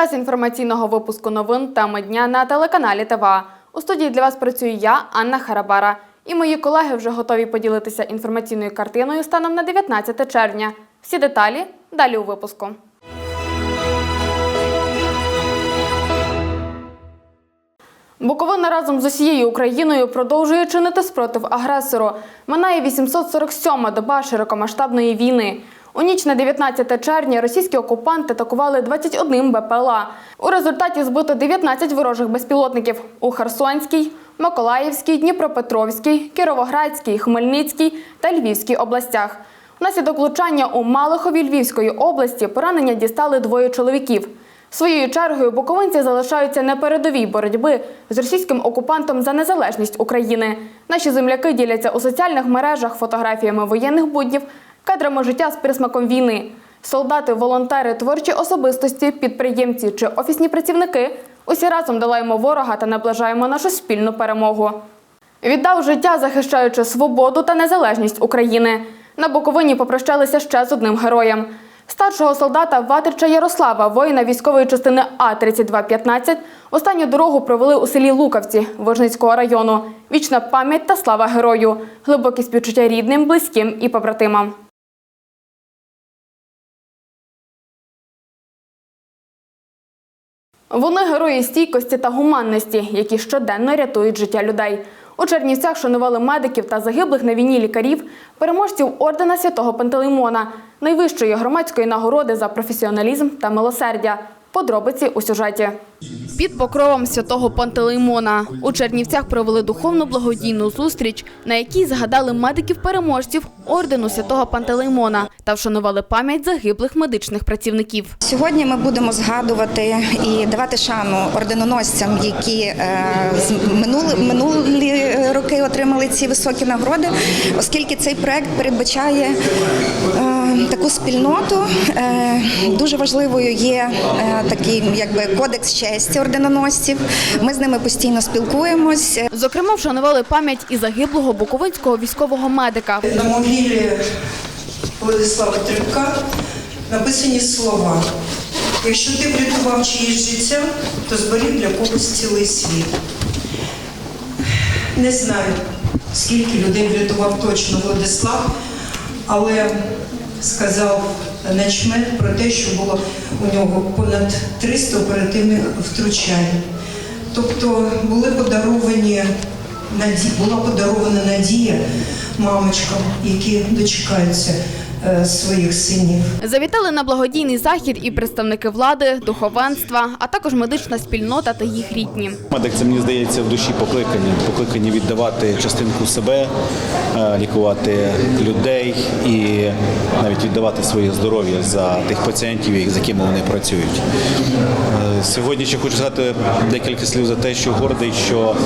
Час інформаційного випуску новин теми дня на телеканалі ТВА. У студії для вас працюю я, Анна Харабара. І мої колеги вже готові поділитися інформаційною картиною станом на 19 червня. Всі деталі далі у випуску. Буковина разом з усією Україною продовжує чинити спротив агресору. Минає 847-ма доба широкомасштабної війни. У ніч на 19 червня російські окупанти атакували 21 БПЛА. У результаті збито 19 ворожих безпілотників у Херсонській, Миколаївській, Дніпропетровській, Кіровоградській, Хмельницькій та Львівській областях. Внаслідок влучання у Малихові Львівської області поранення дістали двоє чоловіків. Своєю чергою буковинці залишаються на передовій боротьби з російським окупантом за незалежність України. Наші земляки діляться у соціальних мережах фотографіями воєнних буднів, кадрами життя з присмаком війни. Солдати, волонтери, творчі особистості, підприємці чи офісні працівники усі разом долаємо ворога та наближаємо нашу спільну перемогу. Віддав життя, захищаючи свободу та незалежність України. На Буковині попрощалися ще з одним героєм. Старшого солдата Ватрича Ярослава, воїна військової частини А-3215, останню дорогу провели у селі Лукавці Вожницького району. Вічна пам'ять та слава герою, глибокі співчуття рідним, близьким і побратимам. Вони герої стійкості та гуманності, які щоденно рятують життя людей. У Чернівцях шанували медиків та загиблих на війні лікарів, переможців ордена святого Пантелеймона, найвищої громадської нагороди за професіоналізм та милосердя. Подробиці у сюжеті. Під покровом святого Пантелеймона у Чернівцях провели духовну благодійну зустріч, на якій згадали медиків-переможців ордену святого Пантелеймона та вшанували пам'ять загиблих медичних працівників. Сьогодні ми будемо згадувати і давати шану орденоносцям, які е, з минули, минулі роки отримали ці високі нагороди, оскільки цей проект передбачає е, таку спільноту. Е, дуже важливою є е, такий якби кодекс честі орденоносців. Ми з ними постійно спілкуємось. Зокрема, вшанували пам'ять і загиблого буковинського військового медика. На могилі Владислава Трипка написані слова. Якщо ти врятував чиєсь життя, то зберіг для когось цілий світ. Не знаю, скільки людей врятував точно Владислав, але сказав начмет про те, що було у нього понад 300 оперативних втручань. Тобто були подаровані була подарована надія мамочкам, які дочекаються своїх синів. Завітали на благодійний захід і представники влади, духовенства, а також медична спільнота та їх рідні. Медик це мені здається в душі покликані. Покликані віддавати частинку себе, е, лікувати людей і навіть віддавати своє здоров'я за тих пацієнтів, з якими вони працюють. Е, Сьогодні ще хочу сказати декілька слів за те, що гордий, що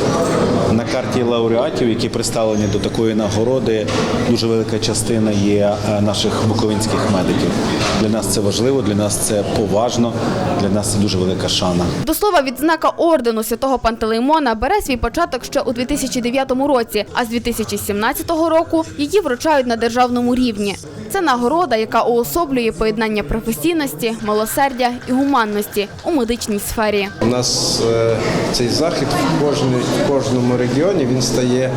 на карті лауреатів, які представлені до такої нагороди, дуже велика частина є е, наших буковинських медиків. Для нас це важливо, для нас це поважно, для нас це дуже велика шана. До слова, відзнака ордену святого Пантелеймона бере свій початок ще у 2009 році, а з 2017 року її вручають на державному рівні. Це нагорода, яка уособлює поєднання професійності, милосердя і гуманності у медичній сфері. У нас е, цей захід в, кожному регіоні він стає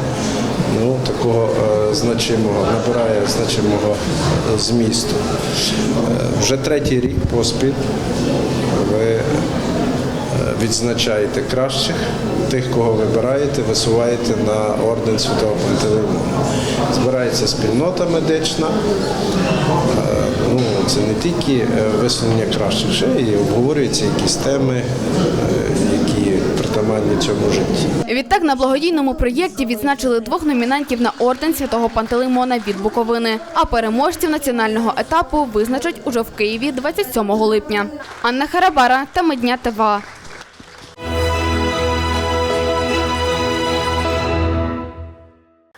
ну, такого е, значимого, набирає значимого е, змісту. Е, вже третій рік поспіль ви відзначаєте кращих, тих, кого вибираєте, висуваєте на орден Святого Пантелеймона. Збирається спільнота медична. Ну, це не тільки висунення кращих, ще і обговорюються якісь теми, е, притаманні цьому житті. Відтак на благодійному проєкті відзначили двох номінантів на орден святого Пантелеймона від Буковини. А переможців національного етапу визначать уже в Києві 27 липня. Анна Харабара та Медня.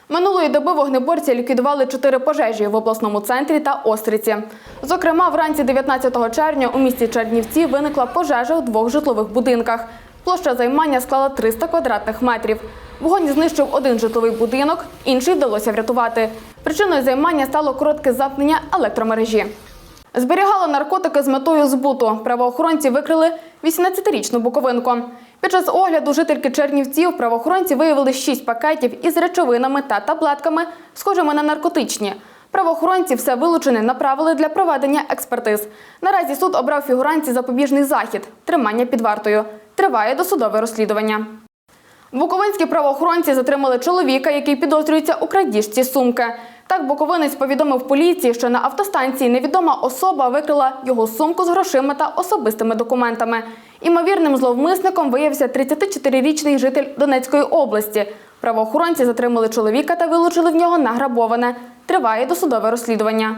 Минулої доби вогнеборці ліквідували чотири пожежі в обласному центрі та Остриці. Зокрема, вранці 19 червня у місті Чернівці виникла пожежа у двох житлових будинках. Площа займання склала 300 квадратних метрів. Вогонь знищив один житловий будинок, інший вдалося врятувати. Причиною займання стало коротке замкнення електромережі. Зберігали наркотики з метою збуту. Правоохоронці викрили 18-річну буковинку. Під час огляду жительки Чернівців правоохоронці виявили 6 пакетів із речовинами та таблетками, схожими на наркотичні. Правоохоронці все вилучене направили для проведення експертиз. Наразі суд обрав фігуранці запобіжний захід тримання під вартою. Триває досудове розслідування. Буковинські правоохоронці затримали чоловіка, який підозрюється у крадіжці сумки. Так Буковинець повідомив поліції, що на автостанції невідома особа викрила його сумку з грошима та особистими документами. Імовірним зловмисником виявився 34-річний житель Донецької області. Правоохоронці затримали чоловіка та вилучили в нього награбоване. Триває досудове розслідування.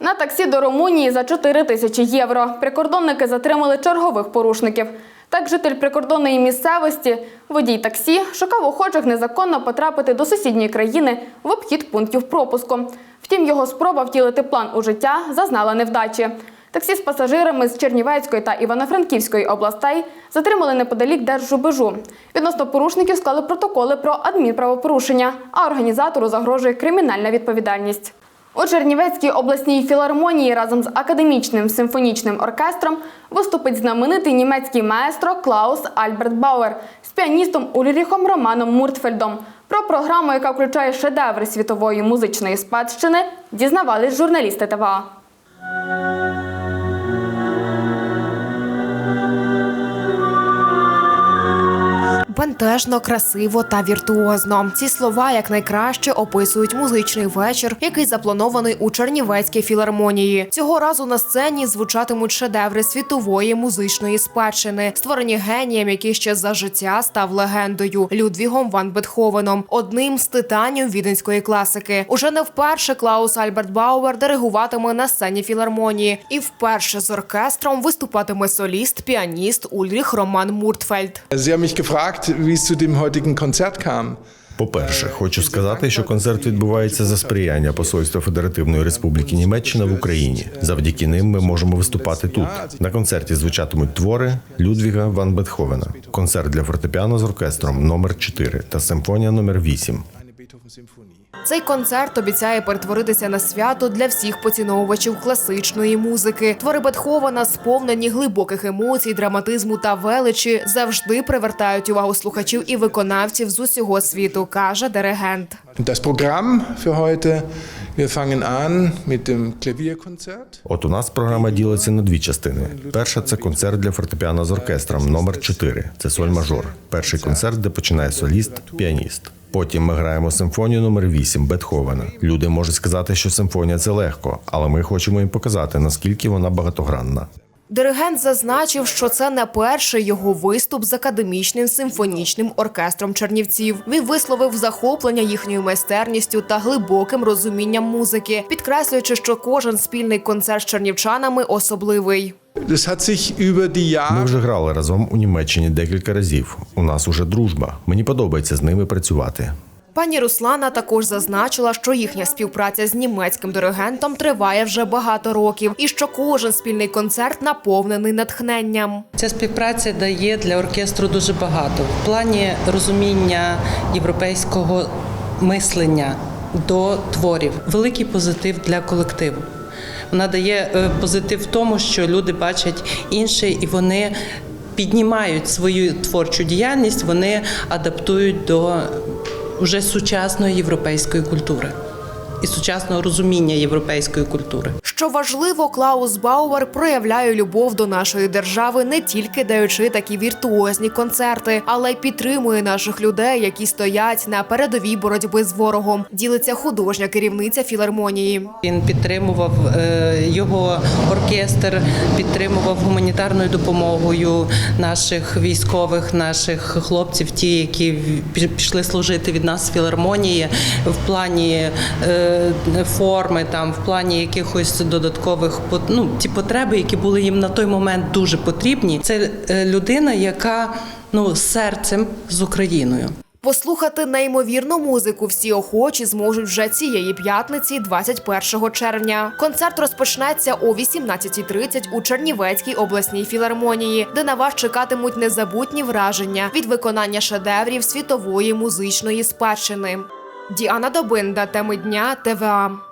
На таксі до Румунії за 4 тисячі євро. Прикордонники затримали чергових порушників. Так, житель прикордонної місцевості, водій таксі, шукав охочих незаконно потрапити до сусідньої країни в обхід пунктів пропуску. Втім, його спроба втілити план у життя зазнала невдачі. Таксі з пасажирами з Чернівецької та Івано-Франківської областей затримали неподалік Держрубежу. Відносно порушників склали протоколи про адмінправопорушення, а організатору загрожує кримінальна відповідальність. У Чернівецькій обласній філармонії разом з академічним симфонічним оркестром виступить знаменитий німецький маестро Клаус Альберт Бауер з піаністом Ульріхом Романом Муртфельдом. Про програму, яка включає шедеври світової музичної спадщини, дізнавались журналісти ТВА. Бентежно, красиво та віртуозно. Ці слова якнайкраще описують музичний вечір, який запланований у Чернівецькій філармонії. Цього разу на сцені звучатимуть шедеври світової музичної спадщини, створені генієм, який ще за життя став легендою Людвігом Ван Бетховеном, одним з титанів віденської класики. Уже не вперше Клаус Альберт Бауер диригуватиме на сцені філармонії, і вперше з оркестром виступатиме соліст, піаніст Ульріх Роман Муртфельд. Sie haben gefragt, wie es zu dem heutigen Konzert kam. По-перше, хочу сказати, що концерт відбувається за сприяння Посольства Федеративної Республіки Німеччина в Україні. Завдяки ним ми можемо виступати тут. На концерті звучатимуть твори Людвіга Ван Бетховена, концерт для фортепіано з оркестром номер 4 та симфонія номер 8. Цей концерт обіцяє перетворитися на свято для всіх поціновувачів класичної музики. Твори Бетховена, сповнені глибоких емоцій, драматизму та величі, завжди привертають увагу слухачів і виконавців з усього світу, каже диригент. Und das Programm für heute, wir fangen an mit dem Klavierkonzert. От у нас програма ділиться на дві частини. Перша це концерт для фортепіано з оркестром номер 4 Це соль мажор. Перший концерт, де починає соліст, піаніст. Потім ми граємо симфонію номер 8 Бетховена. Люди можуть сказати, що симфонія це легко, але ми хочемо їм показати, наскільки вона багатогранна. Диригент зазначив, що це не перший його виступ з академічним симфонічним оркестром Чернівців. Він висловив захоплення їхньою майстерністю та глибоким розумінням музики, підкреслюючи, що кожен спільний концерт з чернівчанами особливий. Ми вже грали разом у Німеччині декілька разів. У нас уже дружба. Мені подобається з ними працювати. Пані Руслана також зазначила, що їхня співпраця з німецьким диригентом триває вже багато років, і що кожен спільний концерт наповнений натхненням. Ця співпраця дає для оркестру дуже багато в плані розуміння європейського мислення до творів. Великий позитив для колективу. Вона дає е, позитив в тому, що люди бачать інше і вони піднімають свою творчу діяльність, вони адаптують до вже сучасної європейської культури і сучасного розуміння європейської культури. Що важливо, Клаус Бауер проявляє любов до нашої держави не тільки даючи такі віртуозні концерти, але й підтримує наших людей, які стоять на передовій боротьби з ворогом. Ділиться художня керівниця філармонії. Він підтримував е, його оркестр, підтримував гуманітарною допомогою наших військових, наших хлопців, ті, які пішли служити від нас з філармонії в плані е, форми, там в плані якихось додаткових ну, ті потреби, які були їм на той момент дуже потрібні. Це е, людина, яка ну серцем з Україною. Послухати неймовірну музику всі охочі зможуть вже цієї п'ятниці, 21 червня. Концерт розпочнеться о 18.30 у Чернівецькій обласній філармонії, де на вас чекатимуть незабутні враження від виконання шедеврів світової музичної спадщини. Діана Добинда, теми дня ТВА.